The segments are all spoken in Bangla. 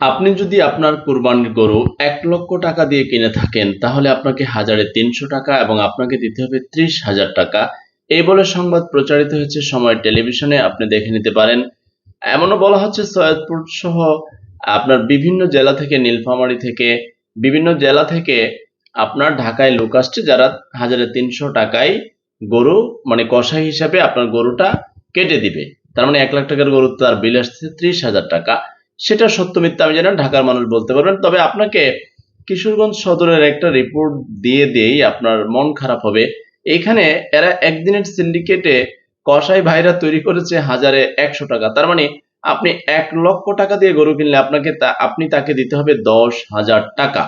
আপনি যদি আপনার কোরবানির গরু এক লক্ষ টাকা দিয়ে কিনে থাকেন, তাহলে আপনাকে হাজারে তিনশো টাকা এবং আপনাকে দিতে হবে ত্রিশ হাজার টাকা। এই বলে সংবাদ প্রচারিত হয়েছে সময় টেলিভিশনে, আপনি দেখে নিতে পারেন। এমনও বলা হচ্ছে সৈয়দপুর সহ আপনার বিভিন্ন জেলা থেকে, নীলফামারী থেকে, বিভিন্ন জেলা থেকে আপনার ঢাকায় লোক আসছে যারা হাজারে তিনশো টাকায় গরু মানে কষাই হিসাবে আপনার গরুটা কেটে দিবে। তার মানে এক লাখ টাকার গরু তার বিল আসছে ত্রিশ হাজার টাকা। সেটা সত্য মিথ্যা, আমি জানি ঢাকার মানুষ বলতে পারবেন। তবে আপনাকে কিশোরগঞ্জ সদরের একটা রিপোর্ট দিয়ে দিয়েই আপনার মন খারাপ হবে। এখানে এরা একদিনের সিন্ডিকেটে কসাই ভাইরা তৈরি করেছে হাজারে একশো টাকা। তার মানে আপনি এক লক্ষ টাকা দিয়ে গরু কিনলে আপনাকে তা, আপনি তাকে দিতে হবে দশ হাজার টাকা।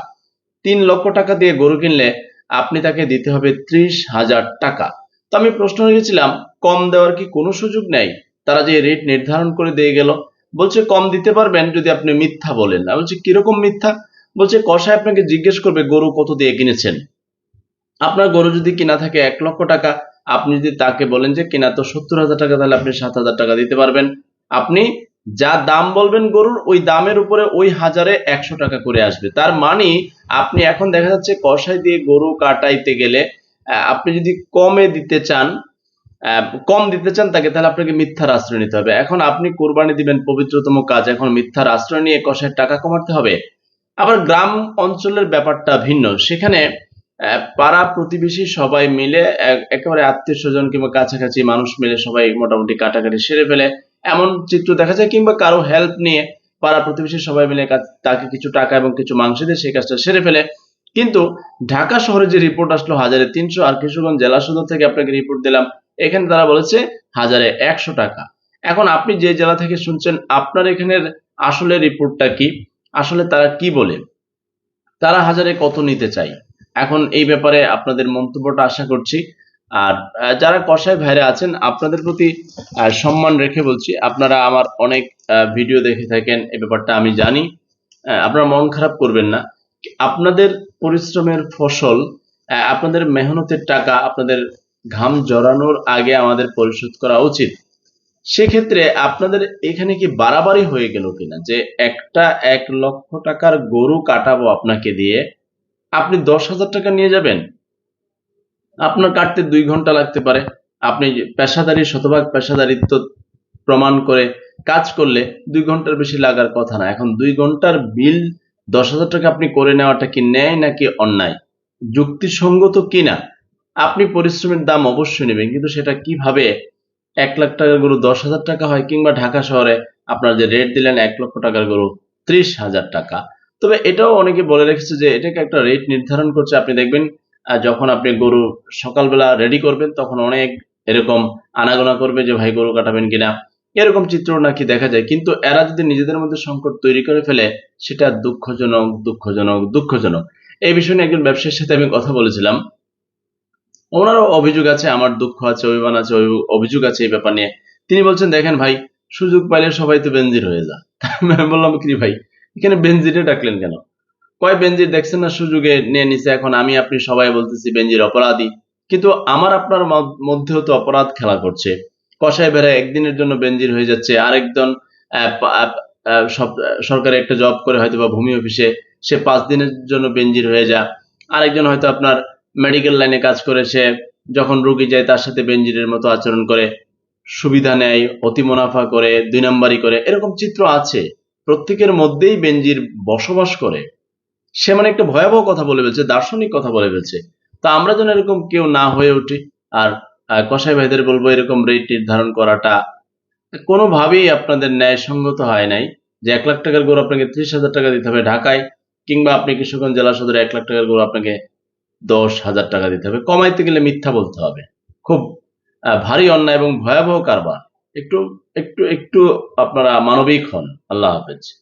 তিন লক্ষ টাকা দিয়ে গরু কিনলে আপনি তাকে দিতে হবে ত্রিশ হাজার টাকা। তো আমি প্রশ্ন রেখেছিলাম, কম দেওয়ার কি কোনো সুযোগ নেই? তারা যে রেট নির্ধারণ করে দিয়ে গেল। বলছে, কম দিতে পারবেন যদি আপনি মিথ্যা বলেন। আমি বলছি, কীরকম মিথ্যা? বলছে কষায় আপনাকে জিজ্ঞেস করবে, গরু কত দিয়ে কিনেছেন? আপনার গরু যদি কিনা থাকে এক লক্ষ টাকা, আপনি যদি তাকে বলেন যে, কিনা তো সত্তর হাজার টাকা, তাহলে আপনি সাত হাজার টাকা দিতে পারবেন। আপনি যা দাম বলবেন গরুর, ওই দামের উপরে ওই হাজারে একশো টাকা করে আসবে। তার মানে আপনি এখন দেখা যাচ্ছে কষাই দিয়ে গরু কাটাইতে গেলে আপনি যদি কমে দিতে চান কম দিতে চান, তাকে তাহলে আপনাকে মিথ্যার আশ্রয় নিতে হবে। এখন আপনি কোরবানি দিবেন পবিত্রতম কাজ, এখন মিথ্যার আশ্রয় নিয়ে কষায় টাকা কমাতে হবে। আবার গ্রাম অঞ্চলের ব্যাপারটা ভিন্ন। সেখানে পাড়া প্রতিবেশী সবাই মিলে একেবারে আত্মীয় স্বজন কিংবা কাছাকাছি মানুষ মিলে সবাই মোটামুটি কাটাকাটি সেরে ফেলে। এমন চিত্র দেখা যায়, কিংবা কারও হেল্প নিয়ে পাড়া প্রতিবেশী সবাই মিলে তাকে কিছু টাকা এবং কিছু মাংস দিয়ে সেই কাজটা সেরে ফেলে। কিন্তু ঢাকা শহরে যে রিপোর্ট আসলো, হাজারে তিনশো আর কিশোরগঞ্জ জেলা সদর থেকে আপনাকে রিপোর্ট দিলাম এখানে তারা বলেছে হাজারে একশো টাকা। এখন আপনি যে জেলা থেকে শুনছেন, আপনার এখানের আসলে রিপোর্টটা কি? আসলে তারা কি বলে? তারা হাজারে কত নিতে চাই এখন এই ব্যাপারে আপনাদের মন্তব্যটা আশা করছি। আর যারা কষাই ভাইরা আছেন, আপনাদের প্রতি সম্মান রেখে বলছি, আপনারা আমার অনেক ভিডিও দেখে থাকেন, এই ব্যাপারটা আমি জানি। আপনারা মন খারাপ করবেন না। আপনাদের পরিশ্রমের ফসল আপনাদের মেহনতের টাকা, আপনাদের ঘাম জড়ানোর আগে আমাদের পরিশোধ করা উচিত। সেক্ষেত্রে আপনাদের এখানে কি বাড়াবাড়ি হয়ে গেল কিনা? যে একটা এক লক্ষ টাকার গরু কাটাবো আপনাকে দিয়ে, আপনি দশ হাজার টাকা নিয়ে যাবেন? আপনার কাটতে দুই ঘণ্টা লাগতে পারে। আপনি পেশাদারি, শতভাগ পেশাদারিত্ব প্রমাণ করে কাজ করলে দুই ঘণ্টার বেশি লাগার কথা না। এখন দুই ঘণ্টার বিল দশ হাজার টাকা আপনি করে নেওয়াটা কি ন্যায় নাকি অন্যায়? যুক্তিসঙ্গত কিনা আপনি পরিশ্রমের দাম অবশ্যই নেবেন, কিন্তু সেটা কীভাবে এক লাখ টাকার গরু দশ হাজার টাকা হয় কিংবা ঢাকা শহরে আপনার যে রেট দিলেন এক লক্ষ টাকার গরু ত্রিশ হাজার টাকা। তবে এটাও অনেকে বলে রেখেছে যে এটাকে একটা রেট নির্ধারণ করছে। আপনি দেখবেন যখন আপনি গরু সকালবেলা রেডি করবেন, তখন অনেক এরকম আনাগোনা করবে যে, ভাই, গরু কাটাবেন কিনা? এরকম চিত্র নাকি দেখা যায়। কিন্তু এরা যদি নিজেদের মধ্যে সংকট তৈরি করে ফেলে, সেটা দুঃখজনক দুঃখজনক দুঃখজনক। এই বিষয়ে নিয়ে একজন ব্যবসায়ীর সাথে আমি কথা বলেছিলাম। ওনারও অভিযোগ আছে, আমার দুঃখ আছে, অভিমান আছে অভিযোগ আছে এই ব্যাপার নিয়ে। তিনি বলছেন, দেখেন ভাই, সুযোগ পাইলে সবাই তো বেনজির হয়ে যা। আমি বললাম, কি ভাই, এখানে বেনজিরে ডাকলেন কেন? কয় বেনজির, দেখছেন না সুযোগে নিয়ে নিছে, এখন আমি আপনি সবাই বলতেছি বেনজির অপরাধী। কিন্তু আমার আপনার মধ্যেও তো অপরাধ খেলা করছে। কষায় বেড়ায় একদিনের জন্য বেনজির হয়ে যাচ্ছে। আরেকজন সরকারি একটা জব করে হয়তো বা ভূমি অফিসে, সে পাঁচ দিনের জন্য বেনজির হয়ে যা। আরেকজন হয়তো আপনার মেডিকেল লাইনে কাজ করেছে, যখন রুগী যায় তার সাথে বেনজিরের মতো আচরণ করে, সুবিধা নেয়, অতি মুনাফা করে, দুই নাম্বারি করে, এরকম চিত্র আছে। প্রত্যেকের মধ্যেই বেনজির বসবাস করে। সে মানে একটা ভয়াবহ কথা বলে ফেলছে, দার্শনিক কথা বলে ফেলছে। তা আমরা যেন এরকম কেউ না হয়ে উঠি, আর কসাই ভাইদের বলব এরকম রেট নির্ধারণ করাটা কোনোভাবেই আপনাদের ন্যায়সঙ্গত হয় নাই। যে এক লাখ টাকার গরু আপনাকে ত্রিশ হাজার টাকা দিতে হবে ঢাকায়, কিংবা আপনি কিশোরগঞ্জ জেলা সদরে এক লাখ টাকার গরু আপনাকে দশ হাজার টাকা দিতে হবে। কমাইতে গেলে মিথ্যা বলতে হবে। খুব ভারী অন্যায় এবং ভয়াবহ কারবার। একটু একটু একটু আপনারা মানবিক হন। আল্লাহ হাফেজ।